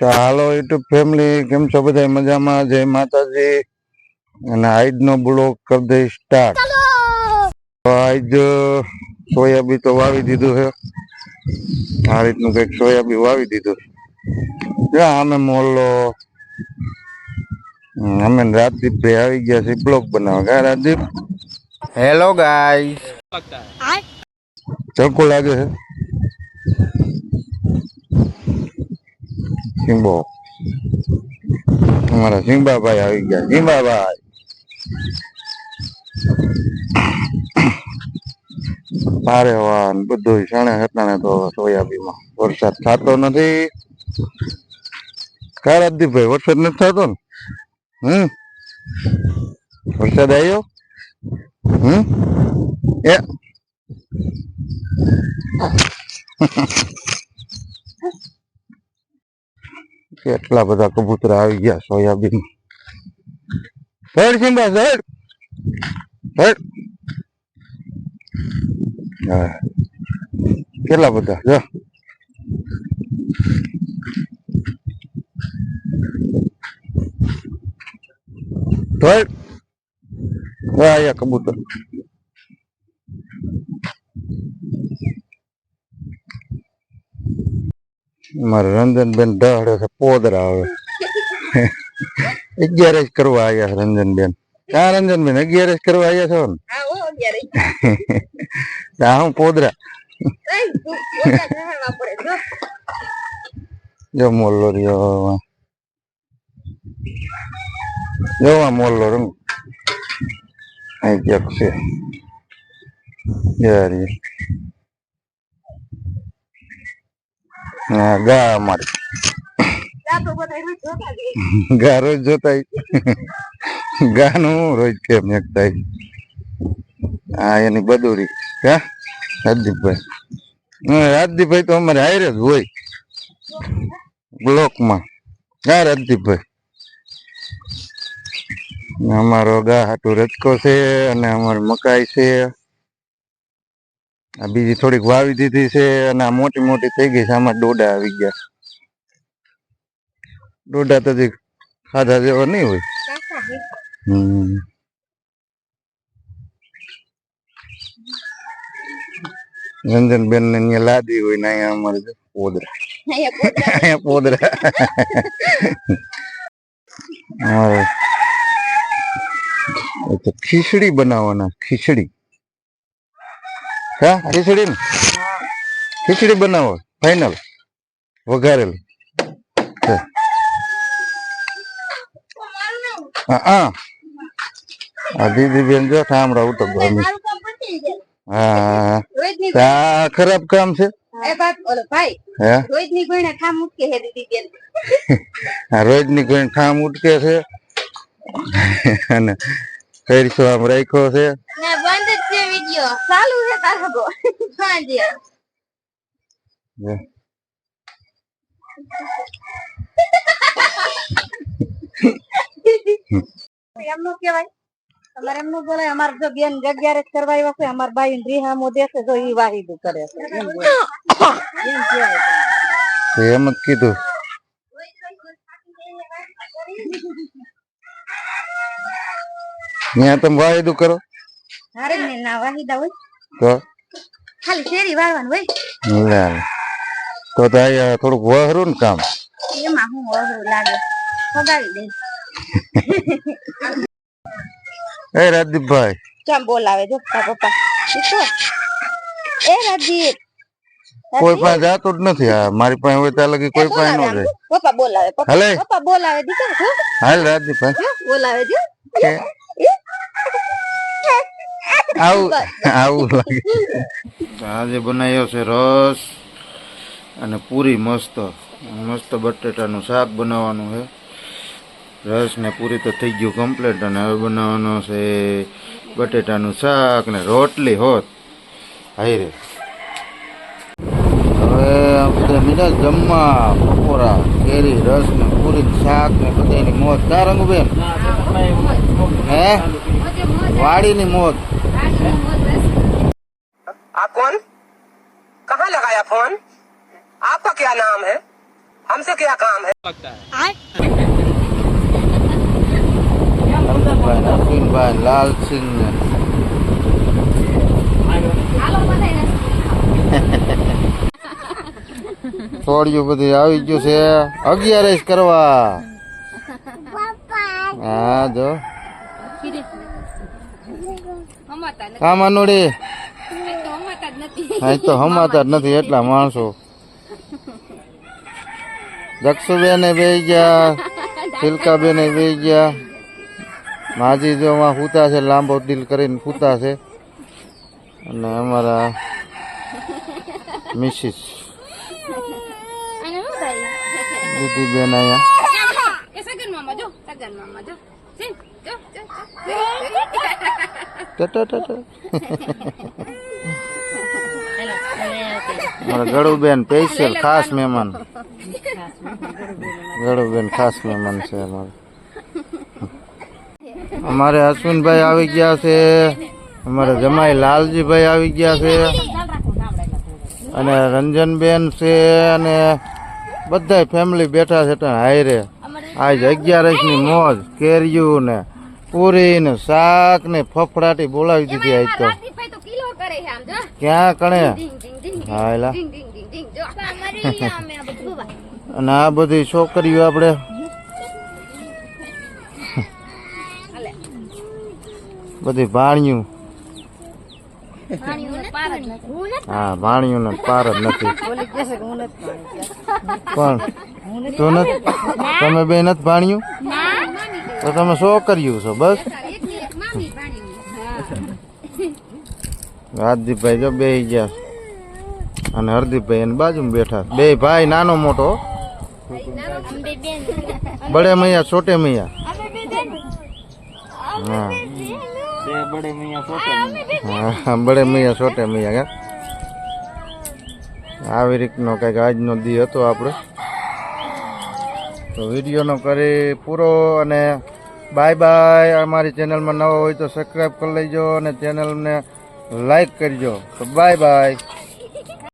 તો હાલો YouTube family કેમ છો બધા મજામાં? જય માતાજી. અને આજનો બ્લોક કરી દઈ સ્ટાર્ટ તો આજ સોયાબી તો વાવી દીધું છે. આ રીતનું કંઈક સોયાબી વાવી દીધું જા અમે મોલ્લો. હમ, અમે રાજદીપ ભાઈ આવી ગયા છે બ્લોક બનાવવા. કા રાજદીપ? હેલો ગાય ચલકું લાગે છે. સિંબો અમારા સિંબાભાઈ આવી ગયા. સિંબાભાઈ ભારે વાન બધું સણે હટાણે તો સોયાબીનમાં. વરસાદ થતો નથી. કા રાજદીપભાઈ વરસાદ નથી થતો ને? હમ? વરસાદ આવ્યો હમ? એ. કેટલા બધા કબૂતરા આવી ગયા, સોયાબીન. હેડ સિંબા હેડ. હેડ. કેટલા બધા? જો. હેડ. કબૂતર. મારે રંજનબેન ઢહડે છે પોદરા આવે. અગિયાર જ કરવા આવ્યા છે રંજનબેન. ક્યાં રંજનબેન અગિયાર જ કરવા આવ્યા છો ને? હા પોદરા? જો મોલ્લો રહ્યો જો આ મોલ્લો રંગ અહીં છે. ગા અમારી આ તો બધા એમ જ જોતા જ ગા રોજ જોતા ગાનું હું રોજ કેમ એકતા હા એની બદુરી હા રાજદીપભાઈ હા રાજદીપભાઈ તો અમારે હારે જ હોય બ્લોકમાં હા રાજદીપભાઈ ને અમારો ગા હાટું રચકો છે અને અમારે મકાઈ છે આ બીજી થોડીક વાવી દીધી છે અને આ મોટી મોટી થઈ ગઈ છે. આમાં ડોડા આવી ગયા. ડોડા તો ખાધા જેવા નહીં હોય. રંજન બેન ને અહીંયા લાદી હોય ને અહીંયા અમારે પોદરા. અહીંયા પોદરા. ખીચડી બનાવવાના, ખીચડી. હા? ખીચડી ને? ખીચડી બનાવો ફાઈનલ વઘારેલી. હા. હા દીદી બેન જો ઠામડા ઉતર હા આ ખરાબ કામ છે? ગોઈને રોજની કોઈ ઠામ ઉટકે છે. અને આમ રાખ્યો છે. ના બંધ જ છે વિડિયો ચાલુ છે તારો સાંજે એમ નો કહેવાય તમારે એમ નું બોલાય અમારે જો બેન અગિયાર કરવા આવ્યા છે અમાર બાઈ ને રીહામો દેશે જો ઈ વાહીદું કરે છે એમ બોલે. એમ કહેવાય તો એમ જ કીધું ત્યાં તમે વાયદું કરો હારે ને ના વાહીદા હોય. તો? ખાલી શેરી વાળવાનું હોય. લે તો તો અહીંયા થોડુંક વહરું ને કામ. એમાં હું અઘરું લાગે. ફગાવી દે. એ રાજદીપભાઈ. કેમ બોલાવે જો પપ્પા એ રાજદીપ. કોઈ પાસે જાતું જ નથી. આ મારી પાસે હોય ત્યાં લગી કોઈ પાસે ન જાય. પપ્પા બોલાવે પપ્પા હાલે? પપ્પા બોલાવે દીકરા હાલ રાજદીપભાઈ. બોલાવે જો આવું આવું લાગે. આજે બનાવ્યો છે રસ અને પૂરી મસ્ત. મસ્ત બટેટાનું શાક બનાવવાનું છે. રસ ને પૂરી તો થઈ ગયું કમ્પ્લીટ અને હવે બનાવવાનો છે બટેટાનું શાક ને રોટલી હોત. હાઈ રે. હવે આપણે બધા જમવા બપોરા કેરી રસ ને પૂરી શાક ને બધાની મોત. કા રંગુબેન? હે? વાડીની મોજ. आप कौन कहाँ लगाया फोन आपका क्या नाम है हमसे क्या काम है હરદીપભાઈ અશ્વિનભાઈ લાલસિંહ ને થોડિયું બધું આવી ગયું છે અગિયારસ કરવા હા જો કામ અનુડી હા તો હમાતા જ નથી એટલા માણસો. દક્ષુબેન બે ગયા શિલ્કાબેન બે ગયા. માજી જો માં ફૂતા છે લાંબો દિલ કરીને ફૂતા છે. અને અમારા મિસિસ. દીદીબેન અહીંયા. ગળુબેન સ્પેશિયલ ખાસ મહેમાન. ગળુબેન ખાસ મહેમાન છે અમારે. અમારે અશ્વિનભાઈ આવી ગયા છે. અમારે જમાઈ લાલજીભાઈ આવી ગયા છે. અને રંજનબેન છે અને બધા ફેમિલી બેઠા છે ત્યાં હાયરે. આજ અગિયારસની મોજ કેરીયું ને પૂરી ને શાક ને ફફડાટી બોલાવી દીધી આજ તો. ક્યાં કણે? હા એલા. અને આ બધી છોકરીઓ આપણે બધી ભાણિયું હા ભાણિયું ને પાર જ નથી. પણ તું તમે બે નથી ભાણ્યું? તો તમે શું કર્યું છો, બસ? હાર્દિકભાઈ જો બે ગયા. અને હરદીપભાઈ એની બાજુમાં બેઠા. બે ભાઈ, નાનો મોટો. બડે મૈયા, છોટે મૈયા. હા. હા, બડે મૈયા, છોટે મૈયા આવી રીતનો કંઈક આજનો દી હતો આપણો. તો વિડીયોનો કરી પૂરો અને બાય બાય. અમારી ચેનલમાં નવો હોય તો સબસ્ક્રાઈબ કરી લેજો અને ચેનલને લાઈક કરજો. તો બાય બાય.